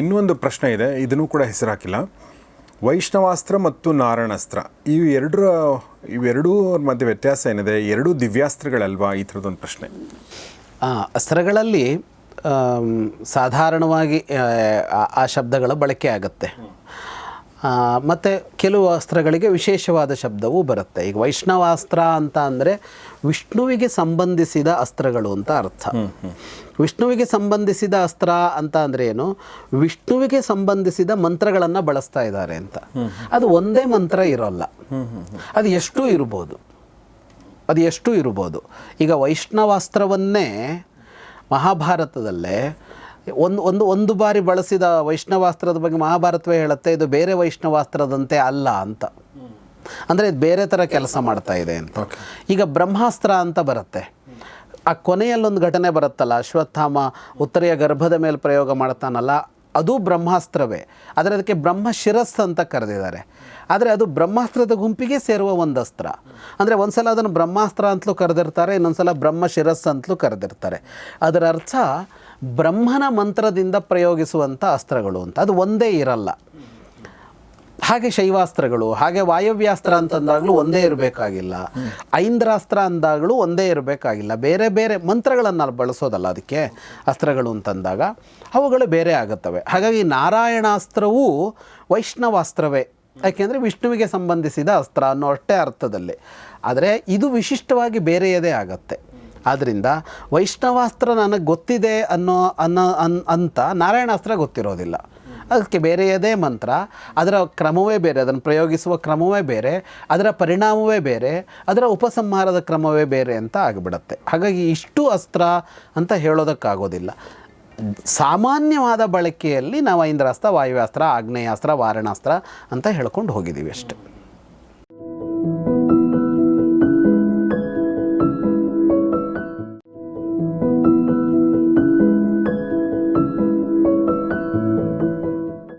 ಇನ್ನೊಂದು ಪ್ರಶ್ನೆ ಇದೆ, ಇದನ್ನು ಕೂಡ ಹೆಸರಾಕಿಲ್ಲ. ವೈಷ್ಣವಾಸ್ತ್ರ ಮತ್ತು ನಾರಾಯಣಾಸ್ತ್ರ ಇವು ಎರಡರ ಇವೆರಡೂ ಮಧ್ಯೆ ವ್ಯತ್ಯಾಸ ಏನಿದೆ? ಎರಡೂ ದಿವ್ಯಾಸ್ತ್ರಗಳಲ್ವಾ? ಈ ಥರದೊಂದು ಪ್ರಶ್ನೆ. ಅಸ್ತ್ರಗಳಲ್ಲಿ ಸಾಧಾರಣವಾಗಿ ಆ ಶಬ್ದಗಳ ಬಳಕೆ ಆಗುತ್ತೆ. ಮತ್ತು ಕೆಲವು ಅಸ್ತ್ರಗಳಿಗೆ ವಿಶೇಷವಾದ ಶಬ್ದವೂ ಬರುತ್ತೆ. ಈಗ ವೈಷ್ಣವಾಸ್ತ್ರ ಅಂತ ಅಂದರೆ ವಿಷ್ಣುವಿಗೆ ಸಂಬಂಧಿಸಿದ ಅಸ್ತ್ರಗಳು ಅಂತ ಅರ್ಥ. ವಿಷ್ಣುವಿಗೆ ಸಂಬಂಧಿಸಿದ ಅಸ್ತ್ರ ಅಂತ ಅಂದರೆ ಏನು? ವಿಷ್ಣುವಿಗೆ ಸಂಬಂಧಿಸಿದ ಮಂತ್ರಗಳನ್ನು ಬಳಸ್ತಾ ಇದ್ದಾರೆ ಅಂತ. ಅದು ಒಂದೇ ಮಂತ್ರ ಇರೋಲ್ಲ. ಅದು ಎಷ್ಟು ಇರ್ಬೋದು. ಅದು ಎಷ್ಟು ಇರ್ಬೋದು. ಈಗ ವೈಷ್ಣವಾಸ್ತ್ರವನ್ನೇ ಮಹಾಭಾರತದಲ್ಲೇ ಒಂದು ಒಂದು ಒಂದು ಬಾರಿ ಬಳಸಿದ ವೈಷ್ಣವಾಸ್ತ್ರದ ಬಗ್ಗೆ ಮಹಾಭಾರತವೇ ಹೇಳುತ್ತೆ ಇದು ಬೇರೆ ವೈಷ್ಣವಾಸ್ತ್ರದಂತೆ ಅಲ್ಲ ಅಂತ. ಅಂದರೆ ಇದು ಬೇರೆ ಥರ ಕೆಲಸ ಮಾಡ್ತಾ ಇದೆ ಅಂತ. ಈಗ ಬ್ರಹ್ಮಾಸ್ತ್ರ ಅಂತ ಬರುತ್ತೆ. ಆ ಕೊನೆಯಲ್ಲೊಂದು ಘಟನೆ ಬರುತ್ತಲ್ಲ ಅಶ್ವತ್ಥಾಮ ಉತ್ತರೆಯ ಗರ್ಭದ ಮೇಲೆ ಪ್ರಯೋಗ ಮಾಡ್ತಾನಲ್ಲ ಅದು ಬ್ರಹ್ಮಾಸ್ತ್ರವೇ. ಆದರೆ ಅದಕ್ಕೆ ಬ್ರಹ್ಮ ಶಿರಸ್ ಅಂತ ಕರೆದಿದ್ದಾರೆ. ಆದರೆ ಅದು ಬ್ರಹ್ಮಾಸ್ತ್ರದ ಗುಂಪಿಗೆ ಸೇರುವ ಒಂದು ಅಸ್ತ್ರ. ಅಂದರೆ ಒಂದ್ಸಲ ಅದನ್ನು ಬ್ರಹ್ಮಾಸ್ತ್ರ ಅಂತಲೂ ಕರೆದಿರ್ತಾರೆ, ಇನ್ನೊಂದ್ಸಲ ಬ್ರಹ್ಮ ಶಿರಸ್ ಅಂತಲೂ ಕರೆದಿರ್ತಾರೆ. ಅದರ ಅರ್ಥ ಬ್ರಹ್ಮನ ಮಂತ್ರದಿಂದ ಪ್ರಯೋಗಿಸುವಂಥ ಅಸ್ತ್ರಗಳು ಅಂತ. ಅದು ಒಂದೇ ಇರಲ್ಲ. ಹಾಗೆ ಶೈವಾಸ್ತ್ರಗಳು, ಹಾಗೆ ವಾಯವ್ಯಾಸ್ತ್ರ ಅಂತಂದಾಗಲೂ ಒಂದೇ ಇರಬೇಕಾಗಿಲ್ಲ. ಐಂದ್ರಾಸ್ತ್ರ ಅಂದಾಗಲೂ ಒಂದೇ ಇರಬೇಕಾಗಿಲ್ಲ. ಬೇರೆ ಬೇರೆ ಮಂತ್ರಗಳನ್ನು ಬಳಸೋದಲ್ಲ ಅದಕ್ಕೆ, ಅಸ್ತ್ರಗಳು ಅಂತಂದಾಗ. ಅವುಗಳು ಬೇರೆ ಆಗುತ್ತವೆ. ಹಾಗಾಗಿ ನಾರಾಯಣಾಸ್ತ್ರವೂ ವೈಷ್ಣವಾಸ್ತ್ರವೇ. ಯಾಕೆಂದರೆ ವಿಷ್ಣುವಿಗೆ ಸಂಬಂಧಿಸಿದ ಅಸ್ತ್ರ ಅನ್ನೋ ಅಷ್ಟೇ ಅರ್ಥದಲ್ಲಿ. ಆದರೆ ಇದು ವಿಶಿಷ್ಟವಾಗಿ ಬೇರೆಯದೇ ಆಗತ್ತೆ. ಆದ್ದರಿಂದ ವೈಷ್ಣವಾಸ್ತ್ರ ನನಗೆ ಗೊತ್ತಿದೆ ಅನ್ನೋ ಅನ್ನೋ ಅನ್ ಅಂತ ನಾರಾಯಣಾಸ್ತ್ರ ಗೊತ್ತಿರೋದಿಲ್ಲ. ಅದಕ್ಕೆ ಬೇರೆಯದೇ ಮಂತ್ರ, ಅದರ ಕ್ರಮವೇ ಬೇರೆ, ಅದನ್ನು ಪ್ರಯೋಗಿಸುವ ಕ್ರಮವೇ ಬೇರೆ, ಅದರ ಪರಿಣಾಮವೇ ಬೇರೆ, ಅದರ ಉಪಸಂಹಾರದ ಕ್ರಮವೇ ಬೇರೆ ಅಂತ ಆಗಿಬಿಡತ್ತೆ. ಹಾಗಾಗಿ ಇಷ್ಟು ಅಸ್ತ್ರ ಅಂತ ಹೇಳೋದಕ್ಕಾಗೋದಿಲ್ಲ. ಸಾಮಾನ್ಯವಾದ ಬಳಕೆಯಲ್ಲಿ ನಾವು ಐಂದ್ರಾಸ್ತ್ರ, ವಾಯುವ್ಯಾಸ್ತ್ರ, ಆಗ್ನೇಯಾಸ್ತ್ರ, ವಾರಣಾಸ್ತ್ರ ಅಂತ ಹೇಳ್ಕೊಂಡು ಹೋಗಿದ್ದೀವಿ ಅಷ್ಟೆ.